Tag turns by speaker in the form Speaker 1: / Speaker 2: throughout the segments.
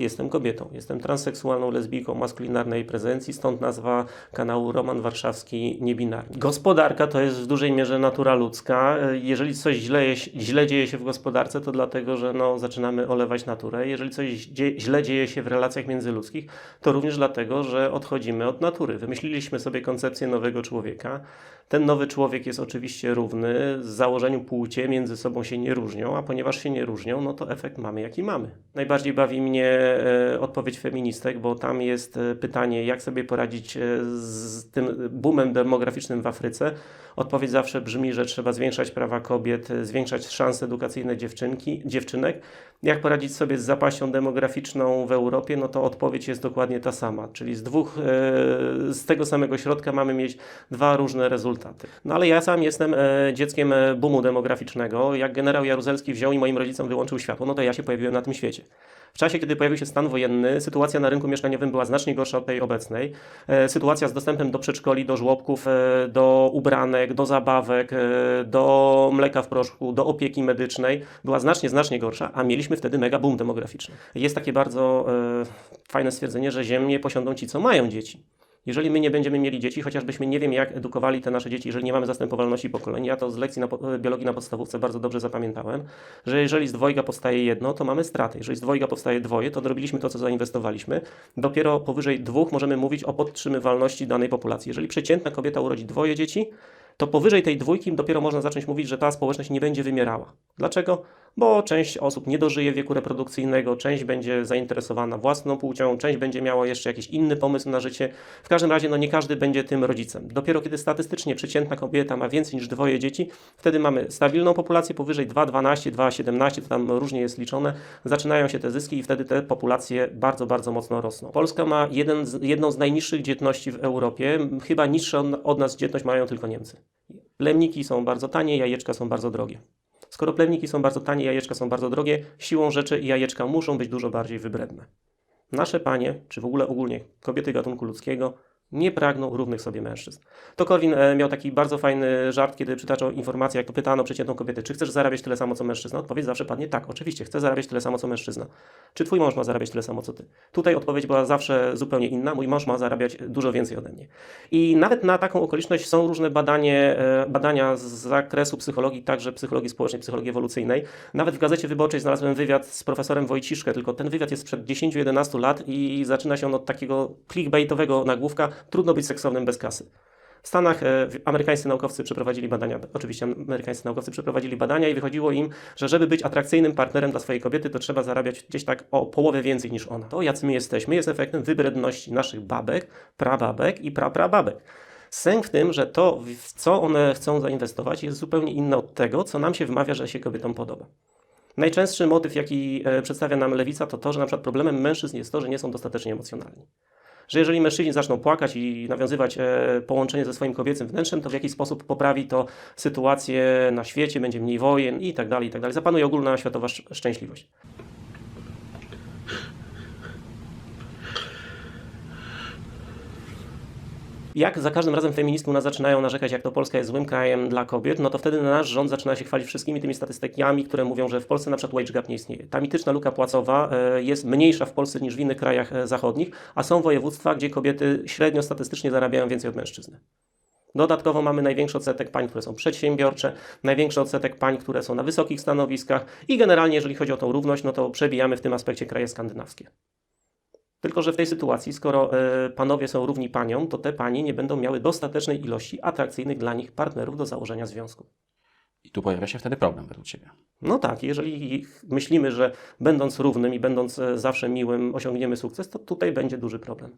Speaker 1: Jestem kobietą, jestem transseksualną lesbijką maskulinarnej prezencji, stąd nazwa kanału Roman Warszawski Niebinarny. Gospodarka to jest w dużej mierze natura ludzka. Jeżeli coś źle, źle dzieje się w gospodarce, to dlatego, że no, zaczynamy olewać naturę. Jeżeli coś dzie- źle dzieje się w relacjach międzyludzkich, to również dlatego, że odchodzimy od natury. Wymyśliliśmy sobie koncepcję nowego człowieka. Ten nowy człowiek jest oczywiście równy, z założeniu płcie między sobą się nie różnią, a ponieważ się nie różnią, no to efekt mamy jaki mamy. Najbardziej bawi mnie odpowiedź feministek, bo tam jest e, pytanie, jak sobie poradzić e, z tym boomem demograficznym w Afryce. Odpowiedź zawsze brzmi, że trzeba zwiększać prawa kobiet, e, zwiększać szanse edukacyjne dziewczynki, dziewczynek. Jak poradzić sobie z zapaścią demograficzną w Europie, no to odpowiedź jest dokładnie ta sama, czyli z dwóch, e, z tego samego środka mamy mieć dwa różne rezultaty. No ale ja sam jestem e, dzieckiem e, boomu demograficznego. Jak generał Jaruzelski wziął i moim rodzicom wyłączył światło, no to ja się pojawiłem na tym świecie. W czasie, kiedy pojawił się stan wojenny, sytuacja na rynku mieszkaniowym była znacznie gorsza od tej obecnej. E, Sytuacja z dostępem do przedszkoli, do żłobków, e, do ubranek, do zabawek, e, do mleka w proszku, do opieki medycznej była znacznie, znacznie gorsza, a mieliśmy wtedy mega boom demograficzny. Jest takie bardzo fajne stwierdzenie, że ziemię posiądą ci, co mają dzieci. Jeżeli my nie będziemy mieli dzieci, chociażbyśmy nie wiem, jak edukowali te nasze dzieci, jeżeli nie mamy zastępowalności pokoleń, ja to z lekcji na, biologii na podstawówce bardzo dobrze zapamiętałem, że jeżeli z dwojga powstaje jedno, to mamy straty. Jeżeli z dwojga powstaje dwoje, to dorobiliśmy to, co zainwestowaliśmy. Dopiero powyżej dwóch możemy mówić o podtrzymywalności danej populacji. Jeżeli przeciętna kobieta urodzi dwoje dzieci, to powyżej tej dwójki dopiero można zacząć mówić, że ta społeczność nie będzie wymierała. Dlaczego? Bo część osób nie dożyje wieku reprodukcyjnego, część będzie zainteresowana własną płcią, część będzie miała jeszcze jakiś inny pomysł na życie. W każdym razie, no nie każdy będzie tym rodzicem. Dopiero kiedy statystycznie przeciętna kobieta ma więcej niż dwoje dzieci, wtedy mamy stabilną populację powyżej 2,12, 2,17, to tam różnie jest liczone, zaczynają się te zyski i wtedy te populacje bardzo, bardzo mocno rosną. Polska ma jeden z, jedną z najniższych dzietności w Europie, chyba niższą od nas dzietność mają tylko Niemcy. Plemniki są bardzo tanie, jajeczka są bardzo drogie. Skoro plemniki są bardzo tanie, jajeczka są bardzo drogie, siłą rzeczy jajeczka muszą być dużo bardziej wybredne. Nasze panie, czy w ogóle ogólnie kobiety gatunku ludzkiego, nie pragną równych sobie mężczyzn. To Korwin e, miał taki bardzo fajny żart, kiedy przytaczał informację, jak to pytano przeciętną kobietę, czy chcesz zarabiać tyle samo co mężczyzna? Odpowiedź zawsze padnie tak, oczywiście, chcę zarabiać tyle samo co mężczyzna. Czy twój mąż ma zarabiać tyle samo co ty? Tutaj odpowiedź była zawsze zupełnie inna, mój mąż ma zarabiać dużo więcej ode mnie. I nawet na taką okoliczność są różne badanie, e, badania z zakresu psychologii, także psychologii społecznej, psychologii ewolucyjnej. Nawet w Gazecie Wyborczej znalazłem wywiad z profesorem Wojciszkę, tylko ten wywiad jest sprzed 10-11 lat i zaczyna się on od takiego clickbaitowego nagłówka trudno być seksownym bez kasy. W Stanach e, amerykańscy naukowcy przeprowadzili badania, oczywiście amerykańscy naukowcy przeprowadzili badania i wychodziło im, że żeby być atrakcyjnym partnerem dla swojej kobiety, to trzeba zarabiać gdzieś tak o połowę więcej niż ona. To jacy my jesteśmy jest efektem wybredności naszych babek, prababek i praprababek. Sęk w tym, że to, w co one chcą zainwestować, jest zupełnie inne od tego, co nam się wmawia, że się kobietom podoba. Najczęstszy motyw, jaki e, przedstawia nam lewica, to to, że na przykład problemem mężczyzn jest to, że nie są dostatecznie emocjonalni. Że jeżeli mężczyźni zaczną płakać i nawiązywać e, połączenie ze swoim kobiecym wnętrzem, to w jakiś sposób poprawi to sytuację na świecie, będzie mniej wojen i tak dalej, i tak dalej. Zapanuje ogólna światowa sz- szczęśliwość. Jak za każdym razem feministki u nas zaczynają narzekać, jak to Polska jest złym krajem dla kobiet, no to wtedy nasz rząd zaczyna się chwalić wszystkimi tymi statystykami, które mówią, że w Polsce na przykład wage gap nie istnieje. Ta mityczna luka płacowa e, jest mniejsza w Polsce niż w innych krajach e, zachodnich, a są województwa, gdzie kobiety średnio statystycznie zarabiają więcej od mężczyzny. Dodatkowo mamy największy odsetek pań, które są przedsiębiorcze, największy odsetek pań, które są na wysokich stanowiskach i generalnie, jeżeli chodzi o tą równość, no to przebijamy w tym aspekcie kraje skandynawskie. Tylko, że w tej sytuacji, skoro e, panowie są równi paniom, to te panie nie będą miały dostatecznej ilości atrakcyjnych dla nich partnerów do założenia związku.
Speaker 2: I tu pojawia się wtedy problem według Ciebie.
Speaker 1: No tak, jeżeli myślimy, że będąc równym i będąc e, zawsze miłym osiągniemy sukces, to tutaj będzie duży problem.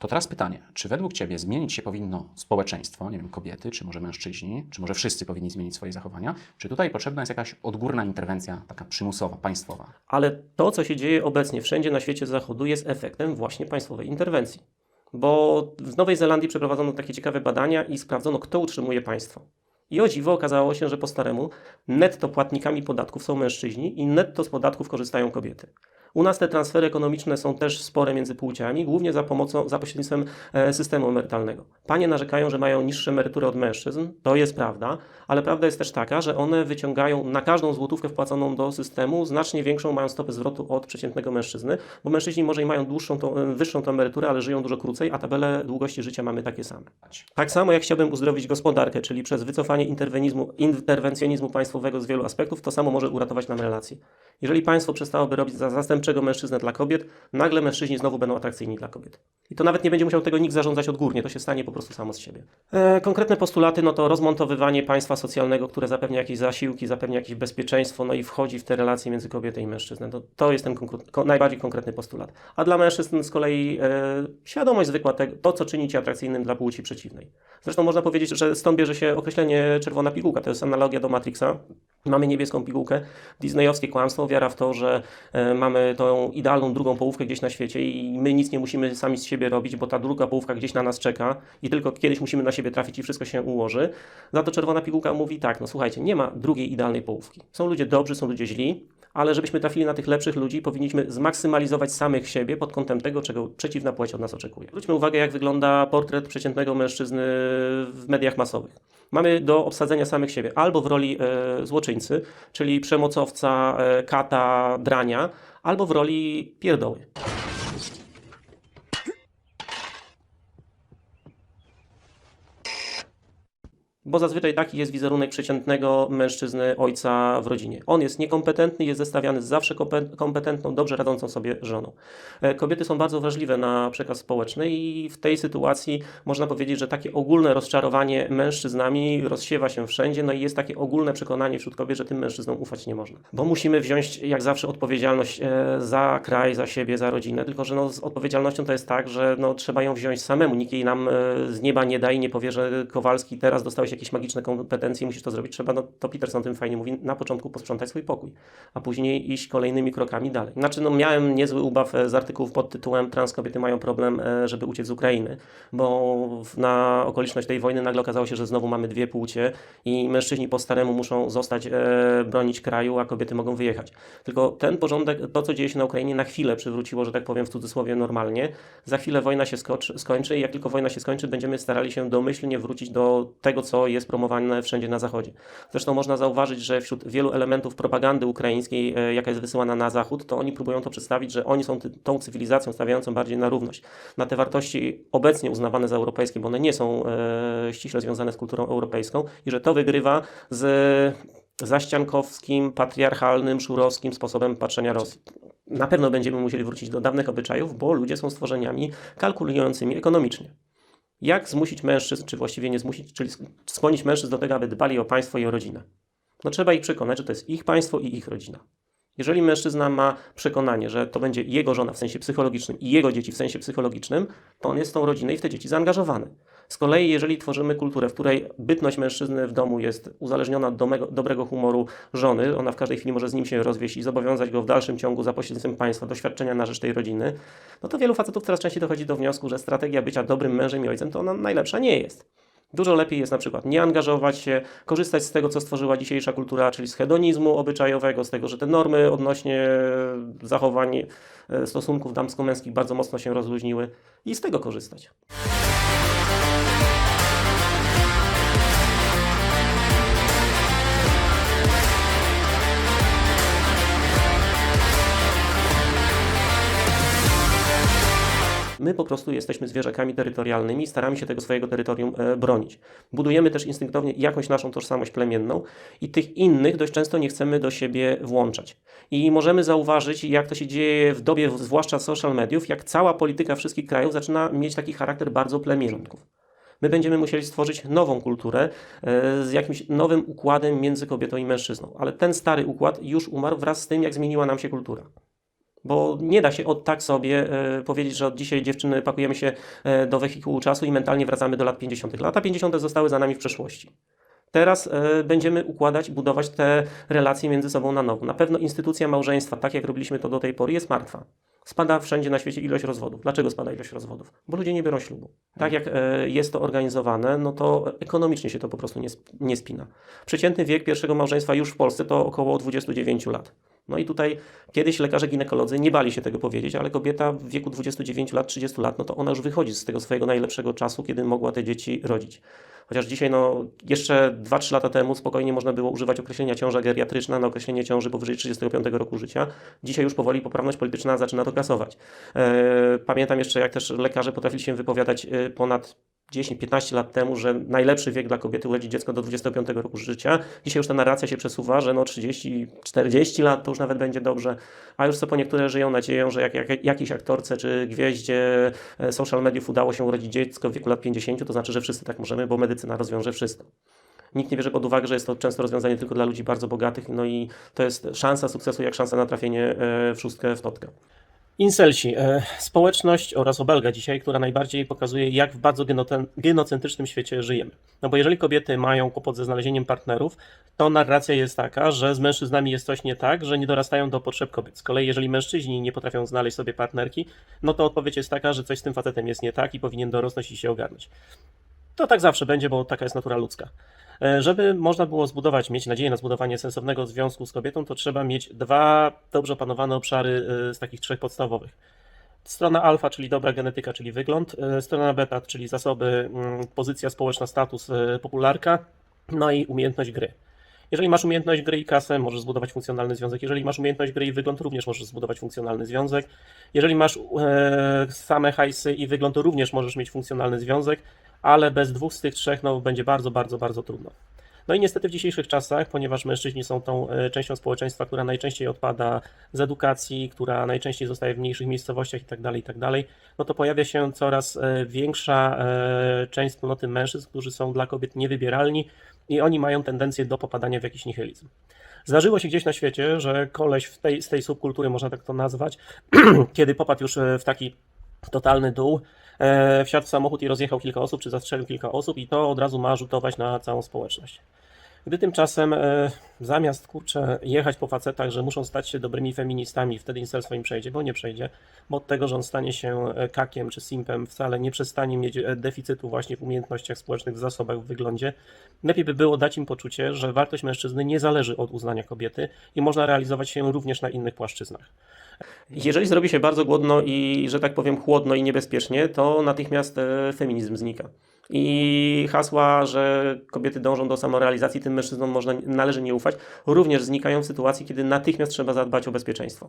Speaker 2: To teraz pytanie, czy według Ciebie zmienić się powinno społeczeństwo, nie wiem, kobiety, czy może mężczyźni, czy może wszyscy powinni zmienić swoje zachowania, czy tutaj potrzebna jest jakaś odgórna interwencja, taka przymusowa, państwowa?
Speaker 1: Ale to, co się dzieje obecnie wszędzie na świecie zachodu, jest efektem właśnie państwowej interwencji. Bo w Nowej Zelandii przeprowadzono takie ciekawe badania i sprawdzono, kto utrzymuje państwo. I o dziwo okazało się, że po staremu netto płatnikami podatków są mężczyźni i netto z podatków korzystają kobiety. U nas te transfery ekonomiczne są też spore między płciami, głównie za pomocą, za pośrednictwem e, systemu emerytalnego. Panie narzekają, że mają niższe emerytury od mężczyzn, to jest prawda, ale prawda jest też taka, że one wyciągają na każdą złotówkę wpłaconą do systemu znacznie większą mają stopę zwrotu od przeciętnego mężczyzny, bo mężczyźni może i mają dłuższą, tą, e, wyższą tą emeryturę, ale żyją dużo krócej, a tabele długości życia mamy takie same. Tak samo jak chciałbym uzdrowić gospodarkę, czyli przez wycofanie interwencjonizmu państwowego z wielu aspektów, to samo może uratować nam relacje. Jeżeli państwo przestałoby robić za zastępczego mężczyznę dla kobiet, nagle mężczyźni znowu będą atrakcyjni dla kobiet. I to nawet nie będzie musiał tego nikt zarządzać odgórnie, to się stanie po prostu samo z siebie. E, konkretne postulaty, no to rozmontowywanie państwa socjalnego, które zapewnia jakieś zasiłki, zapewnia jakieś bezpieczeństwo, no i wchodzi w te relacje między kobietą i mężczyzną. To, to jest ten najbardziej konkretny postulat. A dla mężczyzn z kolei e, świadomość zwykła tego, to, co czyni cię atrakcyjnym dla płci przeciwnej. Zresztą można powiedzieć, że stąd bierze się określenie czerwona pigułka. To jest analogia do Matrixa. Mamy niebieską pigułkę. Disneyowskie kłamstwo, wiara w to, że e, mamy tą idealną drugą połówkę gdzieś na świecie i my nic nie musimy sami z siebie robić, bo ta druga połówka gdzieś na nas czeka i tylko kiedyś musimy na siebie trafić i wszystko się ułoży. Za to czerwona pigułka mówi tak, no słuchajcie, nie ma drugiej idealnej połówki. Są ludzie dobrzy, są ludzie źli, ale żebyśmy trafili na tych lepszych ludzi, powinniśmy zmaksymalizować samych siebie pod kątem tego, czego przeciwna płeć od nas oczekuje. Zwróćmy uwagę, jak wygląda portret przeciętnego mężczyzny w mediach masowych. Mamy do obsadzenia samych siebie albo w roli e, złoczyńcy, czyli przemocowca, e, kata, drania, albo w roli pierdoły. Bo zazwyczaj taki jest wizerunek przeciętnego mężczyzny, ojca w rodzinie. On jest niekompetentny, jest zestawiany z zawsze kompe- kompetentną, dobrze radzącą sobie żoną. E, Kobiety są bardzo wrażliwe na przekaz społeczny i w tej sytuacji można powiedzieć, że takie ogólne rozczarowanie mężczyznami rozsiewa się wszędzie, no i jest takie ogólne przekonanie wśród kobiet, że tym mężczyznom ufać nie można. Bo musimy wziąć jak zawsze odpowiedzialność e, za kraj, za siebie, za rodzinę, tylko że no, z odpowiedzialnością to jest tak, że no, trzeba ją wziąć samemu. Nikt jej nam e, z nieba nie da i nie powie, że Kowalski teraz dostałeś jakieś magiczne kompetencje musisz to zrobić. Trzeba, no, to Peterson tym fajnie mówi, na początku posprzątać swój pokój, a później iść kolejnymi krokami dalej. Znaczy, no, miałem niezły ubaw e, z artykułów pod tytułem Trans kobiety mają problem, e, żeby uciec z Ukrainy, bo na okoliczność tej wojny nagle okazało się, że znowu mamy dwie płcie i mężczyźni po staremu muszą zostać, e, bronić kraju, a kobiety mogą wyjechać. Tylko ten porządek, to co dzieje się na Ukrainie na chwilę przywróciło, że tak powiem w cudzysłowie normalnie. Za chwilę wojna się skoczy, skończy i jak tylko wojna się skończy, będziemy starali się domyślnie wrócić do tego, co jest promowane wszędzie na zachodzie. Zresztą można zauważyć, że wśród wielu elementów propagandy ukraińskiej, e, jaka jest wysyłana na zachód, to oni próbują to przedstawić, że oni są tą cywilizacją stawiającą bardziej na równość, na te wartości obecnie uznawane za europejskie, bo one nie są e, ściśle związane z kulturą europejską i że to wygrywa z zaściankowskim, patriarchalnym, szurowskim sposobem patrzenia Rosji. Na pewno będziemy musieli wrócić do dawnych obyczajów, bo ludzie są stworzeniami kalkulującymi ekonomicznie. Jak zmusić mężczyzn, czy właściwie nie zmusić, czyli skłonić mężczyzn do tego, aby dbali o państwo i o rodzinę? No trzeba ich przekonać, że to jest ich państwo i ich rodzina. Jeżeli mężczyzna ma przekonanie, że to będzie jego żona w sensie psychologicznym i jego dzieci w sensie psychologicznym, to on jest w tą rodzinę i w te dzieci zaangażowany. Z kolei, jeżeli tworzymy kulturę, w której bytność mężczyzny w domu jest uzależniona od domego, dobrego humoru żony, ona w każdej chwili może z nim się rozwieść i zobowiązać go w dalszym ciągu za pośrednictwem państwa do świadczenia na rzecz tej rodziny, no to wielu facetów coraz częściej dochodzi do wniosku, że strategia bycia dobrym mężem i ojcem to ona najlepsza nie jest. Dużo lepiej jest na przykład nie angażować się, korzystać z tego, co stworzyła dzisiejsza kultura, czyli z hedonizmu obyczajowego, z tego, że te normy odnośnie zachowań e, stosunków damsko-męskich bardzo mocno się rozluźniły i z tego korzystać. My po prostu jesteśmy zwierzakami terytorialnymi i staramy się tego swojego terytorium e, bronić. Budujemy też instynktownie jakąś naszą tożsamość plemienną i tych innych dość często nie chcemy do siebie włączać. I możemy zauważyć, jak to się dzieje w dobie zwłaszcza social mediów, jak cała polityka wszystkich krajów zaczyna mieć taki charakter bardzo plemiennych. My będziemy musieli stworzyć nową kulturę e, z jakimś nowym układem między kobietą i mężczyzną. Ale ten stary układ już umarł wraz z tym, jak zmieniła nam się kultura. Bo nie da się od tak sobie e, powiedzieć, że od dzisiaj dziewczyny pakujemy się e, do wehikułu czasu i mentalnie wracamy do lat 50. Lata 50. zostały za nami w przeszłości. Teraz e, będziemy układać budować te relacje między sobą na nowo. Na pewno instytucja małżeństwa, tak jak robiliśmy to do tej pory, jest martwa. Spada wszędzie na świecie ilość rozwodów. Dlaczego spada ilość rozwodów? Bo ludzie nie biorą ślubu. Tak jak e, jest to organizowane, no to ekonomicznie się to po prostu nie spina. Przeciętny wiek pierwszego małżeństwa już w Polsce to około 29 lat. No i tutaj kiedyś lekarze ginekolodzy nie bali się tego powiedzieć, ale kobieta w wieku 29 lat, 30 lat, no to ona już wychodzi z tego swojego najlepszego czasu, kiedy mogła te dzieci rodzić. Chociaż dzisiaj, no, jeszcze 2-3 lata temu spokojnie można było używać określenia ciąża geriatryczna na określenie ciąży powyżej 35 roku życia. Dzisiaj już powoli poprawność polityczna zaczyna to kasować. E, pamiętam jeszcze, jak też lekarze potrafili się wypowiadać e, ponad 10-15 lat temu, że najlepszy wiek dla kobiety urodzić dziecko do 25 roku życia. Dzisiaj już ta narracja się przesuwa, że no 30-40 lat to już nawet będzie dobrze, a już co po niektóre żyją nadzieją, że jak, jak jakiejś aktorce czy gwieździe e, social mediów udało się urodzić dziecko w wieku lat 50, to znaczy, że wszyscy tak możemy, bo medycyna rozwiąże wszystko. Nikt nie bierze pod uwagę, że jest to często rozwiązanie tylko dla ludzi bardzo bogatych, no i to jest szansa sukcesu, jak szansa na trafienie e, w szóstkę w totkę. Inselsi, e, społeczność oraz obelga dzisiaj, która najbardziej pokazuje, jak w bardzo genocentrycznym świecie żyjemy. No bo jeżeli kobiety mają kłopot ze znalezieniem partnerów, to narracja jest taka, że z mężczyznami jest coś nie tak, że nie dorastają do potrzeb kobiet. Z kolei jeżeli mężczyźni nie potrafią znaleźć sobie partnerki, no to odpowiedź jest taka, że coś z tym facetem jest nie tak i powinien dorosnąć i się ogarnąć. To tak zawsze będzie, bo taka jest natura ludzka. E, Żeby można było zbudować, mieć nadzieję na zbudowanie sensownego związku z kobietą, to trzeba mieć dwa dobrze opanowane obszary e, z takich trzech podstawowych. Strona alfa, czyli dobra genetyka, czyli wygląd, e, strona beta, czyli zasoby, mm, pozycja społeczna, status, popularka, no i umiejętność gry. Jeżeli masz umiejętność gry i kasę, możesz zbudować funkcjonalny związek. Jeżeli masz umiejętność gry i wygląd, również możesz zbudować funkcjonalny związek. Jeżeli masz e, same hajsy i wygląd, to również możesz mieć funkcjonalny związek, ale bez dwóch z tych trzech no, będzie bardzo, bardzo, bardzo trudno. No i niestety w dzisiejszych czasach, ponieważ mężczyźni są tą e, częścią społeczeństwa, która najczęściej odpada z edukacji, która najczęściej zostaje w mniejszych miejscowościach itd., itd., no to pojawia się coraz e, większa e, część wspólnoty mężczyzn, którzy są dla kobiet niewybieralni i oni mają tendencję do popadania w jakiś nihilizm. Zdarzyło się gdzieś na świecie, że koleś w tej, z tej subkultury, można tak to nazwać, kiedy popadł już w taki totalny dół, wsiadł w samochód i rozjechał kilka osób, czy zastrzelił kilka osób i to od razu ma rzutować na całą społeczność. Gdy tymczasem e, zamiast kurczę jechać po facetach, że muszą stać się dobrymi feministami, wtedy inselstwo im przejdzie, bo nie przejdzie, bo od tego, że on stanie się e, kakiem czy simpem, wcale nie przestanie mieć e, deficytu właśnie w umiejętnościach społecznych, w zasobach, w wyglądzie. Lepiej by było dać im poczucie, że wartość mężczyzny nie zależy od uznania kobiety i można realizować się również na innych płaszczyznach. Jeżeli zrobi się bardzo głodno i, że tak powiem, chłodno i niebezpiecznie, to natychmiast feminizm znika. I hasła, że kobiety dążą do samorealizacji, tym mężczyznom można, należy nie ufać, również znikają w sytuacji, kiedy natychmiast trzeba zadbać o bezpieczeństwo.